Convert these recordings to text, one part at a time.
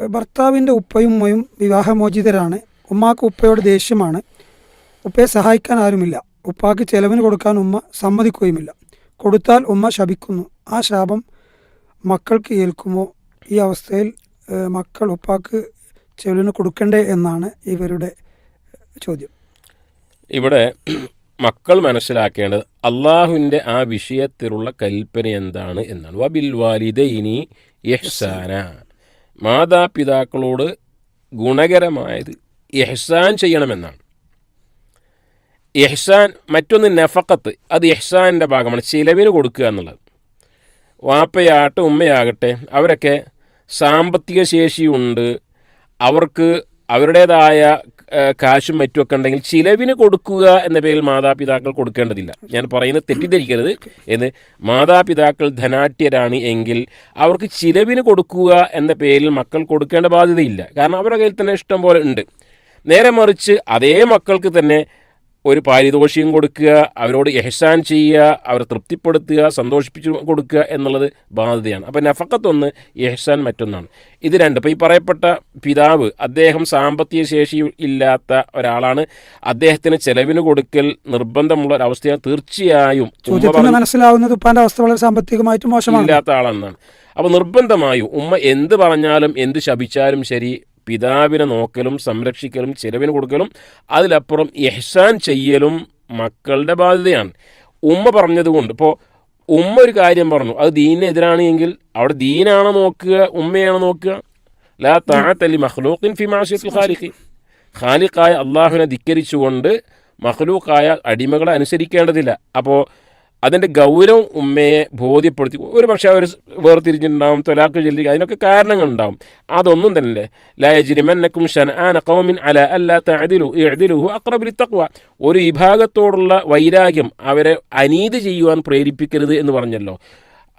ഭർത്താവിന്റെ ഉപ്പയും ഉമ്മയും വിവാഹമോചിതരാണ്. ഉമ്മാക്ക് ഉപ്പയോട് ദേഷ്യമാണ്. ഉപ്പയെ സഹായിക്കാൻ ആരുമില്ല. ഉപ്പാക്ക് ചെലവിന് കൊടുക്കാൻ ഉമ്മ സമ്മതിക്കുകയുമില്ല. കൊടുത്താൽ ഉമ്മ ശപിക്കുന്നു. ആ ശാപം മക്കൾക്ക് ഏൽക്കുമോ? ഈ അവസ്ഥയിൽ മക്കൾ ഉപ്പാക്ക് ചെലവിന് കൊടുക്കണ്ടേ എന്നാണ് ഇവരുടെ ചോദ്യം. ഇവിടെ മക്കൾ മനസ്സിലാക്കേണ്ടത് അള്ളാഹുവിന്റെ ആ വിഷയത്തിലുള്ള കൽപ്പന എന്താണ് എന്നാണ്. വബിൽ വാലിദ ഇനി യഹ്സാന മാതാപിതാക്കളോട് ഗുണകരമായത് എഹ്സാൻ ചെയ്യണമെന്നാണ്. എഹ്സാൻ മറ്റൊന്ന് നഫക്കത്ത് അത് എഹ്സാന്റെ ഭാഗമാണ് ചിലവിന് കൊടുക്കുക എന്നുള്ളത്. വാപ്പയാകട്ടെ ഉമ്മയാകട്ടെ അവരൊക്കെ സാമ്പത്തിക ശേഷിയുണ്ട്. അവർക്ക് അവരുടേതായ കാശും മറ്റുമൊക്കെ ഉണ്ടെങ്കിൽ ചിലവിന് കൊടുക്കുക എന്ന പേരിൽ മാതാപിതാക്കൾ കൊടുക്കേണ്ടതില്ല. ഞാൻ പറയുന്നത് തെറ്റിദ്ധരിക്കരുത് എന്ന്. മാതാപിതാക്കൾ ധനാട്യരാണ് എങ്കിൽ അവർക്ക് ചിലവിന് കൊടുക്കുക എന്ന പേരിൽ മക്കൾ കൊടുക്കേണ്ട ബാധ്യതയില്ല. കാരണം അവരുടെ കയ്യിൽ തന്നെ ഇഷ്ടം പോലെ ഉണ്ട്. നേരെ മറിച്ച് അതേ മക്കൾക്ക് തന്നെ ഒരു പാരിതോഷികം കൊടുക്കുക അവരോട് എഹ്സാൻ ചെയ്യുക അവരെ തൃപ്തിപ്പെടുത്തുക സന്തോഷിപ്പിച്ചു കൊടുക്കുക എന്നുള്ളത് ബാധ്യതയാണ്. അപ്പോൾ നഫക്കത്തൊന്ന് എഹ്സാൻ മറ്റൊന്നാണ്. ഇത് രണ്ട്. ഇപ്പോൾ ഈ പറയപ്പെട്ട പിതാവ് അദ്ദേഹം സാമ്പത്തിക ശേഷി ഇല്ലാത്ത ഒരാളാണ്. അദ്ദേഹത്തിന് ചെലവിന് കൊടുക്കൽ നിർബന്ധമുള്ള ഒരവസ്ഥയാണ് തീർച്ചയായും മനസ്സിലാവുന്നത് ഉപ്പാന്റെ അവസ്ഥ വളരെ സാമ്പത്തികമായിട്ട് മോശമാണ്. ഇല്ലാത്ത ആളെന്നാണ് അപ്പോൾ നിർബന്ധമായും ഉമ്മ എന്ത് പറഞ്ഞാലും എന്ത് ശപിച്ചാലും ശരി പിതാവിനെ നോക്കലും സംരക്ഷിക്കലും ചിലവിന് കൊടുക്കലും അതിലപ്പുറം യഹ്സാൻ ചെയ്യലും മക്കളുടെ ബാധ്യതയാണ്. ഉമ്മ പറഞ്ഞതുകൊണ്ട് ഇപ്പോൾ ഉമ്മ ഒരു കാര്യം പറഞ്ഞു അത് ദീനെതിരാണ് എങ്കിൽ അവിടെ ദീനാണോ നോക്കുക ഉമ്മയാണോ നോക്കുക? ലാ താഴത്തല്ലി മഹ്ലൂഖിൻ ഫി മാഷിയത്തിൽ ഖാലിഖി. ഖാലിഖായ അള്ളാഹുവിനെ ധിക്കരിച്ചുകൊണ്ട് മഹ്ലൂഖായ അടിമകളെ അനുസരിക്കേണ്ടതില്ല. അപ്പോൾ അതിന്റെ ഗൗരവം ഉമ്മയെ ബോധ്യപ്പെടുത്തി. ഒരു പക്ഷേ അവർ വേർതിരിഞ്ഞിട്ടുണ്ടാവും തൊലാക്ക് ചൊല്ലി അതിനൊക്കെ കാരണങ്ങളുണ്ടാവും. അതൊന്നും തന്നെ ലയജിരിമന്നക്കും അല അല്ല തഅദിലു ഇഅദിലുഹു അഖ്റബു ലിത്തഖ്വ. ഒരു വിഭാഗത്തോടുള്ള വൈരാഗ്യം അവരെ അനീതി ചെയ്യുവാൻ പ്രേരിപ്പിക്കരുത് എന്ന് പറഞ്ഞല്ലോ.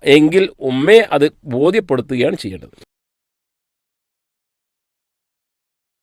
എങ്കിൽ ഉമ്മയെ അത് ബോധ്യപ്പെടുത്തുകയാണ് ചെയ്യേണ്ടത്.